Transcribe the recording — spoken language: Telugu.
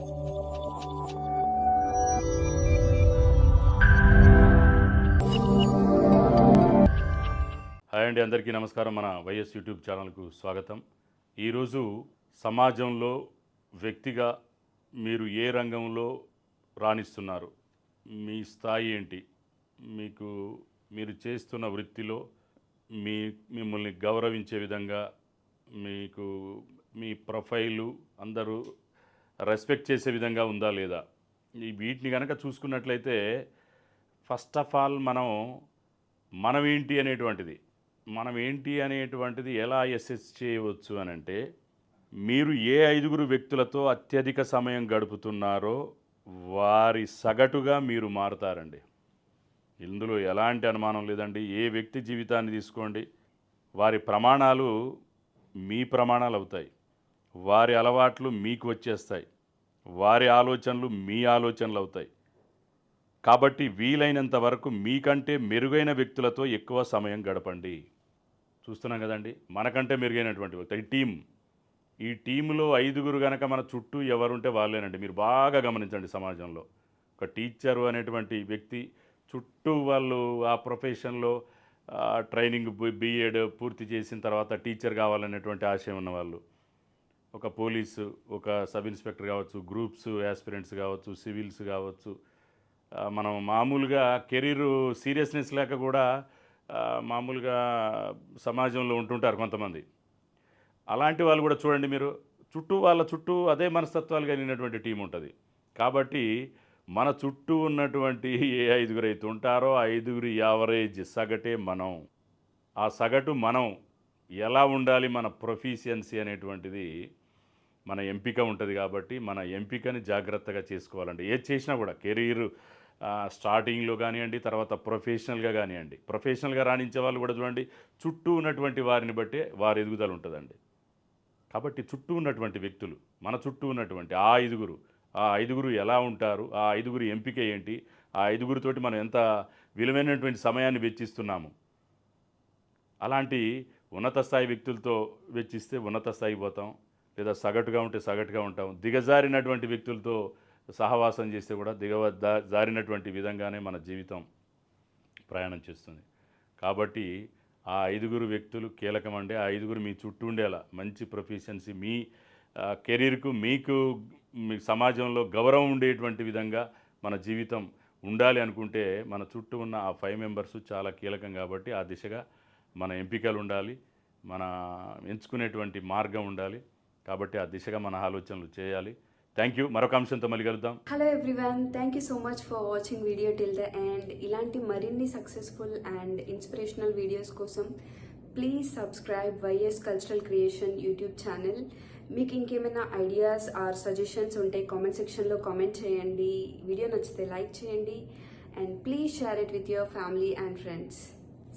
హాయ్ అండి అందరికీ నమస్కారం. మన వైఎస్ యూట్యూబ్ ఛానల్కు స్వాగతం. ఈరోజు సమాజంలో వ్యక్తిగా మీరు ఏ రంగంలో రాణిస్తున్నారు? మీ స్థాయి ఏంటి? మీకు మీరు చేస్తున్న వృత్తిలో మీ మిమ్మల్ని గౌరవించే విధంగా మీకు మీ ప్రొఫైలు అందరూ రెస్పెక్ట్ చేసే విధంగా ఉందా లేదా? ఈ వీటిని కనుక చూసుకున్నట్లయితే ఫస్ట్ ఆఫ్ ఆల్ మనం మనం ఏంటి అనేటువంటిది మనం ఏంటి అనేటువంటిది ఎలా ఎస్ఎస్ చేయవచ్చు అని అంటే మీరు ఏ ఐదుగురు వ్యక్తులతో అత్యధిక సమయం గడుపుతున్నారో వారి సగటుగా మీరు మారుతారండి. ఇందులో ఎలాంటి అనుమానం లేదండి. ఏ వ్యక్తి జీవితాన్ని తీసుకోండి వారి ప్రమాణాలు మీ ప్రమాణాలు అవుతాయి. వారి అలవాట్లు మీకు వచ్చేస్తాయి. వారి ఆలోచనలు మీ ఆలోచనలు అవుతాయి కాబట్టి వీలైనంత వరకు మీకంటే మెరుగైన వ్యక్తులతో ఎక్కువ సమయం గడపండి. చూస్తున్నాం కదండి మనకంటే మెరుగైనటువంటి వ్యక్తి ఈ టీం ఈ టీంలో ఐదుగురు గనక మన చుట్టూ ఎవరుంటే వాళ్ళేనండి. మీరు బాగా గమనించండి సమాజంలో. ఒక టీచరు అనేటువంటి వ్యక్తి చుట్టూ వాళ్ళు ఆ ప్రొఫెషన్లో ట్రైనింగ్ బీఎడ్ పూర్తి చేసిన తర్వాత టీచర్ కావాలనేటువంటి ఆశయం ఉన్నవాళ్ళు. ఒక పోలీసు ఒక సబ్ ఇన్స్పెక్టర్ కావచ్చు గ్రూప్స్ యాస్పిరెంట్స్ కావచ్చు సివిల్స్ కావచ్చు. మనం మామూలుగా కెరీర్ సీరియస్నెస్ లేక కూడా మామూలుగా సమాజంలో ఉంటుంటారు కొంతమంది. అలాంటి వాళ్ళు కూడా చూడండి మీరు చుట్టూ వాళ్ళ చుట్టూ అదే మనస్తత్వాలు కలిగినటువంటి టీం ఉంటుంది. కాబట్టి మన చుట్టూ ఉన్నటువంటి ఏ ఐదుగురు అయితే ఉంటారో ఐదుగురి యావరేజ్ సగటే మనం. ఆ సగటు మనం. ఎలా ఉండాలి మన ప్రొఫీషియన్సీ అనేటువంటిది మన ఎంపిక ఉంటుంది కాబట్టి మన ఎంపికని జాగ్రత్తగా చేసుకోవాలండి. ఏది చేసినా కూడా కెరీర్ స్టార్టింగ్లో కానివ్వండి తర్వాత ప్రొఫెషనల్గా కానివ్వండి. ప్రొఫెషనల్గా రాణించే వాళ్ళు కూడా చూడండి చుట్టూ ఉన్నటువంటి వారిని బట్టే వారి ఎదుగుదల ఉంటుందండి. కాబట్టి చుట్టూ ఉన్నటువంటి వ్యక్తులు మన చుట్టూ ఉన్నటువంటి ఆ ఐదుగురు ఆ ఐదుగురు ఎలా ఉంటారు ఆ ఐదుగురు ఎంపిక ఏంటి ఆ ఐదుగురితోటి మనం ఎంత విలువైనటువంటి సమయాన్ని వెచ్చిస్తున్నాము. అలాంటి ఉన్నత స్థాయి వ్యక్తులతో వెచ్చిస్తే ఉన్నత స్థాయి పోతాం. లేదా సగటుగా ఉంటే సగటుగా ఉంటాం. దిగజారినటువంటి వ్యక్తులతో సహవాసం చేస్తే కూడా దిగవ దా- జారినటువంటి విధంగానే మన జీవితం ప్రయాణం చేస్తుంది. కాబట్టి ఆ ఐదుగురు వ్యక్తులు కీలకమండి ఆ ఐదుగురు మీ చుట్టూ ఉండేలా మంచి ప్రొఫెషన్సీ మీ కెరీర్కు మీకు మీ సమాజంలో గౌరవం ఉండేటువంటి విధంగా మన జీవితం ఉండాలి అనుకుంటే మన చుట్టూ ఉన్న ఆ ఫైవ్ మెంబర్స్ చాలా కీలకం కాబట్టి ఆ దిశగా మన ఎంపికలు ఉండాలి. మన ఎంచుకునేటువంటి మార్గం ఉండాలి. కాబట్టి ఆ దిశగా మన ఆలోచనలు చేయాలి. థ్యాంక్ యూ మరొక అంశంతో మళ్ళీ కలుద్దాం. Hello everyone thank you so much for watching video till the end ఇలాంటి మరిన్ని సక్సెస్ఫుల్ అండ్ ఇన్స్పిరేషనల్ వీడియోస్ కోసం please subscribe YS cultural creation YouTube channel మీకు ఇంకేమైనా ఐడియాస్ ఆర్ సజెషన్స్ ఉంటే కామెంట్ సెక్షన్లో కామెంట్ చేయండి. వీడియో నచ్చితే లైక్ చేయండి. And please share it with your family and friends